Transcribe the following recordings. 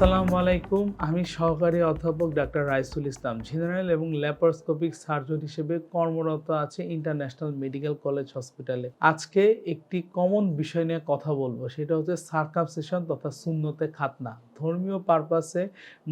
আসসালামু আলাইকুম। আমি সহকারী অধ্যাপক ডাক্তার রাইসুল ইসলাম, জেনারেল এবং ল্যাপারোস্কোপিক সার্জন হিসেবে কর্মরত আছে ইন্টারন্যাশনাল মেডিকেল কলেজ হসপিটালে। আজকে একটি কমন বিষয় নিয়ে কথা বলব, সেটা হচ্ছে সার্কামসেশন তথা শূন্যতে খাতনা। ধর্মীয় পারপাসে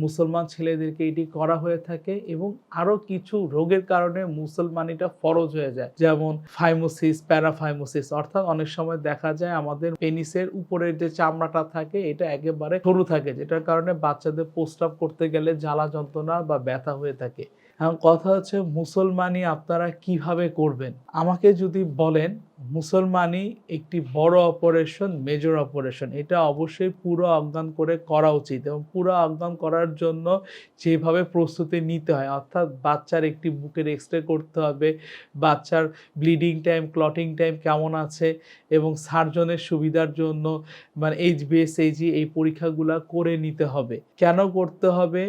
মুসলমান ছেলেদেরকে এটি করা হয়ে থাকে এবং আরও কিছু রোগের কারণে মুসলমানিটা ফরজ হয়ে যায়। যেমন ফাইমোসিস, প্যারাফাইমোসিস, অর্থাৎ অনেক সময় দেখা যায় আমাদের পেনিসের উপরের যে চামড়াটা থাকে, এটা একেবারে সরু থাকে, যেটার কারণে বাচ্চাদের প্রস্রাব করতে গেলে জ্বালা যন্ত্রণা বা ব্যথা হয়ে থাকে। এখন কথা হচ্ছে মুসলমানি আপনারা কীভাবে করবেন? আমাকে যদি বলেন মুসলমানি একটি বড় অপারেশন মেজর অপারেশন এটা অবশ্যই পুরো অজ্ঞান করে করা উচিত এবং পুরো অজ্ঞান করার জন্য যেভাবে প্রস্তুতি নিতে হয়, অর্থাৎ বাচ্চার একটি বুকের এক্স রে করতে হবে, বাচ্চার ব্লিডিং টাইম ক্লটিং টাইম কেমন আছে এবং সার্জনের সুবিধার জন্য মানে এইচ বিএসএইচি এই পরীক্ষাগুলো করে নিতে হবে। কেন করতে হবে?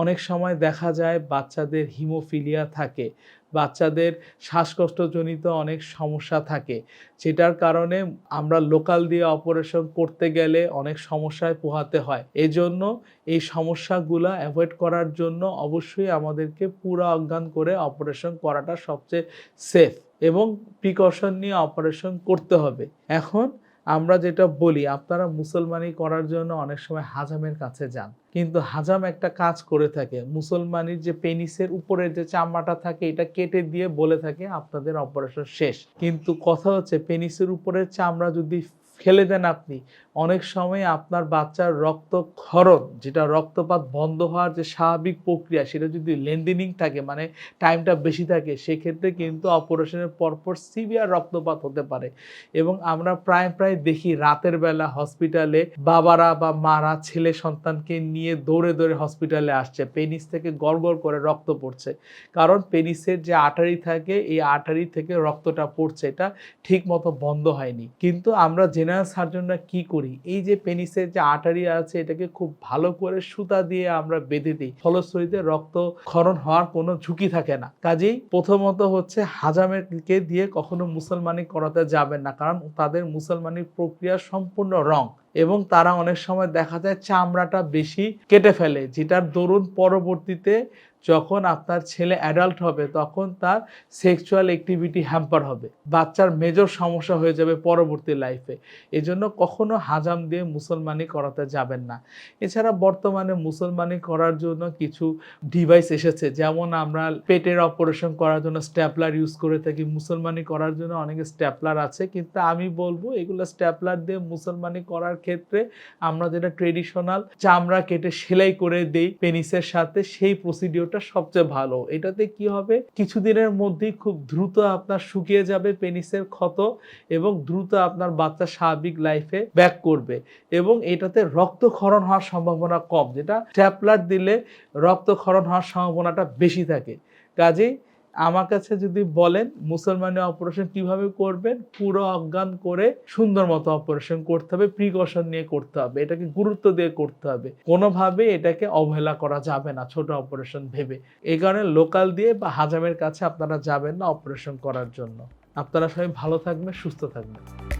অনেক সময় দেখা যায় বাচ্চাদের হিমোফিলিয়া থাকে। বাচ্চাদের শ্বাসকষ্টজনিত অনেক সমস্যা থাকে। যেটার কারণে আমরা লোকাল দিয়ে অপারেশন করতে গেলে অনেক সমস্যায় পোহাতে হয়। এজন্য এই সমস্যাগুলো অ্যাভয়েড করার জন্য অবশ্যই আমাদেরকে পুরো অজ্ঞান করে অপারেশন করাটা সবচেয়ে সেফ এবং প্রিকশন নিয়ে অপারেশন করতে হবে। এখন আমরা যেটা বলি, আপনারা মুসলমানি করার জন্য অনেক সময় হাজামের কাছে যান। কিন্তু হাজাম একটা কাজ করে থাকে। মুসলমানির যে পেনিসের উপরের যে চামড়াটা থাকে, এটা কেটে দিয়ে বলে থাকে, আপনাদের অপারেশন শেষ। কিন্তু কথা হচ্ছে, পেনিসের উপরের চামড়া যদি ফেলে দেন আপনি। অনেক সময় আপনার বাচ্চার রক্তক্ষরণ, যেটা রক্তপাত বন্ধ হওয়ার যে স্বাভাবিক প্রক্রিয়া, সেটা যদি লেন্দিনিং থাকে মানে টাইমটা বেশি থাকে, সেক্ষেত্রে কিন্তু অপারেশনের পরপর সিভিয়ার রক্তপাত হতে পারে। এবং আমরা প্রায় প্রায় দেখি রাতের বেলা হসপিটালে বাবারা বা মারা ছেলে সন্তানকে নিয়ে দৌড়ে দৌড়ে হসপিটালে আসছে। পেনিস থেকে গড়গড় করে রক্ত পড়ছে। কারণ পেনিসের যে আটারি থাকে, এই আটারি থেকে রক্তটা পড়ছে, এটা ঠিক মতো বন্ধ হয়নি। কিন্তু আমরা জেনারেল সার্জনরা কি করি? এই যে পেনিসের যে আটারি আছে, এটাকে খুব ভালো করে সুতা দিয়ে আমরা বেঁধে দিই। ফলশ্রুতিতে রক্ত ক্ষরণ হওয়ার কোনো ঝুঁকি থাকে না। কাজেই প্রথমত হচ্ছে হাজামেরকে দিয়ে কখনো মুসলমানি করাতে যাবেন না, কারণ তাদের মুসলমানি প্রক্রিয়া সম্পূর্ণ রং। এবং তারা অনেক সময় দেখা যায় চামড়াটা বেশি কেটে ফেলে, যেটার দরুন পরবর্তীতে যখন আপনার ছেলে অ্যাডাল্ট হবে তখন তার সেক্সুয়াল অ্যাক্টিভিটি হ্যাম্পার হবে, বাচ্চার মেজর সমস্যা হয়ে যাবে পরবর্তী লাইফে এজন্য কখনো হাজাম দিয়ে মুসলমানি করাতে যাবেন না। এছাড়া বর্তমানে মুসলমানি করার জন্য কিছু ডিভাইস এসেছে, যেমন আমরা পেটের অপারেশন করার জন্য স্ট্যাপলার ইউজ করে থাকি, মুসলমানি করার জন্য অনেকে স্ট্যাপলার আছে, কিন্তু আমি বলব এগুলো স্ট্যাপলার দিয়ে মুসলমানি করার ক্ষেত্রে আমরা যেটা ট্রেডিশনাল চামড়া কেটে সেলাই করে দেই পেনিসের সাথে, সেই প্রসিডিওরটা সবচেয়ে ভালো। এটাতে কি হবে? কিছুদিনের মধ্যেই খুব দ্রুত আপনার শুকিয়ে যাবে পেনিসের ক্ষত এবং দ্রুত আপনার বাচ্চা স্বাভাবিক লাইফে ব্যাক করবে এবং এটাতে রক্তক্ষরণ হওয়ার সম্ভাবনা কম, যেটা ট্যাপলার দিলে রক্তক্ষরণ হওয়ার সম্ভাবনাটা বেশি থাকে। কাজেই আমার কাছে যদি বলেন মুসলমানের অপারেশন কীভাবে করবেন, পুরো অজ্ঞান করে সুন্দর মতো অপারেশন করতে হবে প্রিকশন নিয়ে করতে হবে, এটাকে গুরুত্ব দিয়ে করতে হবে। কোনোভাবে এটাকে অবহেলা করা যাবে না ছোট অপারেশন ভেবে। এই কারণে লোকাল দিয়ে বা হাজামের কাছে আপনারা যাবেন না অপারেশন করার জন্য। আপনারা সবাই ভালো থাকবেন, সুস্থ থাকবেন।